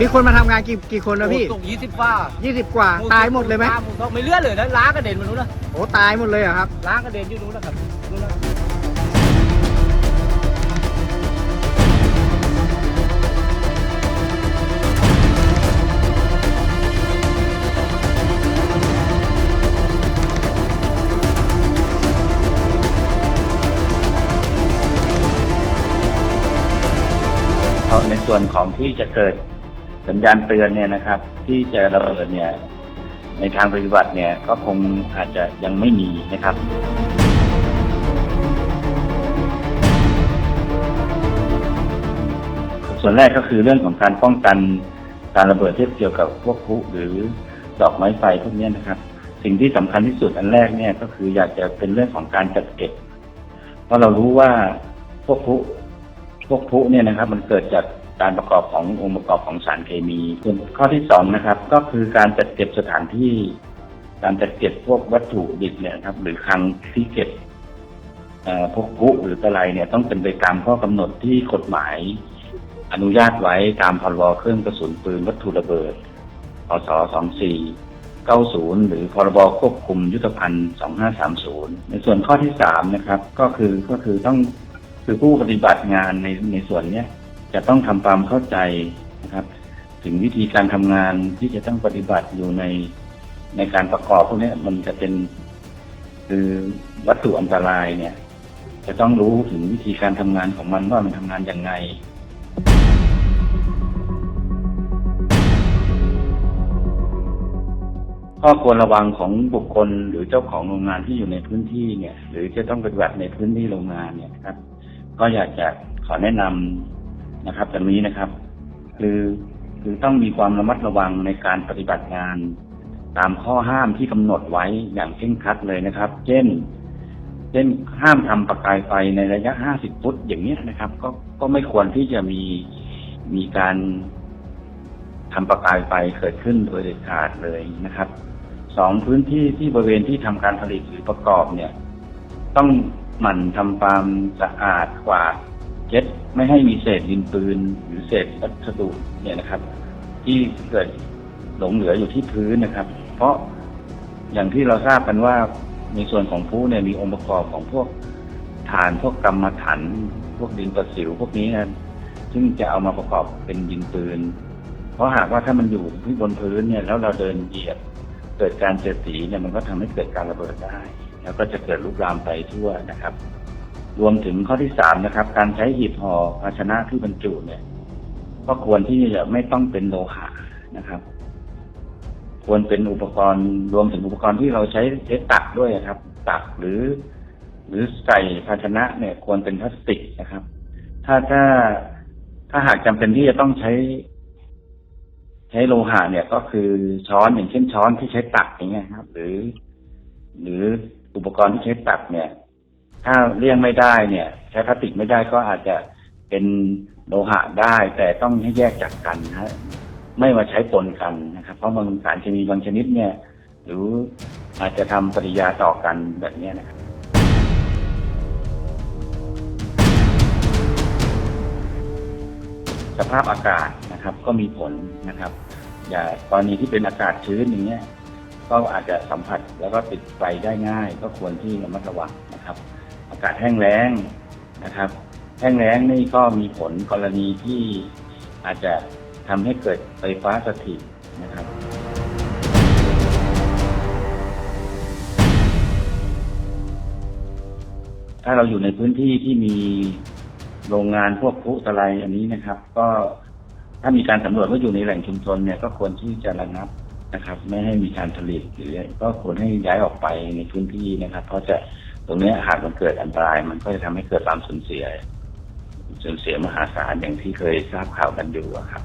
มีคนมาทำงานกี่กี่คนนะพี่ตกยี่สิบฟ้ายี่สิบกว่าตายหมดเลยไหมหมู่สองไม่เลือดเลยนะล้างกระเด็นมานู้นนะโอ้ตายหมดเลยเหรอครับ ล้างกระเด็นอยู่นู้นนะครับนู้นนะเพราะในส่วนของที่จะเกิด สัญญาณเตือนเนี่ยนะครับ ที่จะระเบิดเนี่ยในทางปฏิบัติเนี่ยก็คงอาจจะยังไม่มีนะครับส่วนแรกก็คือเรื่องของการป้องกันการระเบิดที่เกี่ยวกับพวกพลุหรือดอกไม้ไฟพวกนี้นะครับ สิ่งที่สำคัญที่สุดอันแรกเนี่ยก็คืออยากจะเป็นเรื่องของการจัดเก็บ เพราะเรารู้ว่าพวกพลุพวกพลุเนี่ยนะครับ มันเกิดจาก การประกอบขององค์ประกอบของสารเคมีส่วนข้อที่สองนะครับก็คือการจัดเก็บสถานที่ การจัดเก็บพวกวัตถุดิบเนี่ยครับหรือคลังที่เก็บพวกพุหรืออะไรเนี่ยต้องเป็นไปตามข้อกำหนดที่กฎหมาย อนุญาตไว้ตามพรบเครื่องกระสุนปืนวัตถุระเบิดพศ2490 หรือพรบควบคุมยุทธภัณฑ์ 2530 ในส่วนข้อที่สามนะครับก็คือก็คือต้องคือผู้ปฏิบัติงานในในส่วนเนี้ย จะต้องทำความเข้าใจนะครับ ถึงวิธีการทำงานที่จะต้องปฏิบัติอยู่ในในการประกอบพวกนี้มันจะเป็นคือวัตถุอันตรายเนี่ย จะต้องรู้ถึงวิธีการทำงานของมันว่ามันทำงานยังไงข้อควรระวังของบุคคลหรือเจ้าของโรงงานที่อยู่ในพื้นที่เนี่ย หรือจะต้องปฏิบัติในพื้นที่โรงงานเนี่ยครับ ก็อยากจะขอแนะนำ นะครับแบบนี้นะครับ คือคือต้องมีความระมัดระวังในการปฏิบัติงาน ตามข้อห้ามที่กำหนดไว้อย่างเคร่งครัดเลยนะครับ เช่น เช่นห้ามทำประกายไฟในระยะ 50 ฟุตอย่างนี้นะครับ ก็ก็ไม่ควรที่จะมีมีการทำประกายไฟเกิดขึ้นโดยเด็ดขาดเลยนะครับสองพื้นที่ที่บริเวณที่ทำการผลิตหรือประกอบเนี่ย ต้องหมั่นทำความสะอาดกวาด เช็ดไม่ให้มีเศษดินปืน หรือเศษวัสดุเนี่ยนะครับ ที่เกิดหลงเหลืออยู่ที่พื้นนะครับ เพราะอย่างที่เราทราบกันว่าในส่วนของผู้เนี่ยมีองค์ประกอบของพวกฐานพวกกรรมฐานพวกดินประสิวพวกนี้นะซึ่งจะเอามาประกอบเป็นดินปืน เพราะหากว่าถ้ามันอยู่ที่บนพื้นเนี่ยแล้วเราเดินเหยียบเกิดการเสียดสีเนี่ยมันก็ทำให้เกิดการระเบิดได้ แล้วก็จะเกิดลุกลามไปทั่วนะครับ รวมถึงข้อที่สามนะครับ การใช้หีบห่อภาชนะที่บรรจุเนี่ย ก็ควรที่จะไม่ต้องเป็นโลหะนะครับ ควรเป็นอุปกรณ์รวมถึงอุปกรณ์ที่เราใช้ใช้ตักด้วยครับ ตักหรือ หรือใส่ภาชนะเนี่ย ควรเป็นพลาสติกนะครับ ถ้าถ้าถ้าหากจำเป็นที่จะต้องใช้ ใช้โลหะเนี่ยก็คือช้อนอย่างเช่นช้อนที่ใช้ตักอย่างเงี้ยครับ หรือ หรืออุปกรณ์ที่ใช้ตักเนี่ย ถ้าเลี่ยงไม่ได้เนี่ย ใช้พลาสติกไม่ได้ก็อาจจะเป็นโลหะได้ แต่ต้องให้แยกจากกันนะฮะไม่มาใช้ปนกันนะครับ เพราะบางสารเคมีบางชนิดเนี่ย หรืออาจจะทำปฏิกิริยาต่อกันแบบเนี้ยนะครับ สภาพอากาศนะครับ ก็มีผลนะครับ อย่ากรณีที่เป็นอากาศชื้นอย่างเงี้ยก็อาจจะสัมผัสแล้วก็ติดไฟได้ง่าย ก็ควรที่ระมัดระวังนะครับ อากาศแห้งแล้งนะครับ แห้งแล้งนี่ก็มีผลกรณีที่อาจจะทำให้เกิดไฟฟ้าสถิตนะครับ ถ้าเราอยู่ในพื้นที่ที่มีโรงงานพวกพุตะไลอันนี้นะครับ ก็ถ้ามีการสำรวจว่าอยู่ในแหล่งชุมชนเนี่ยก็ควรที่จะระงับนะครับ ไม่ให้มีการผลิตหรือก็ควรให้ย้ายออกไปในพื้นที่นะครับ เพราะจะ ตรงนี้หากมันเกิดอันตราย มันก็จะทำให้เกิดความสูญเสียสูญเสียมหาศาลอย่างที่เคยทราบข่าวกันอยู่ครับ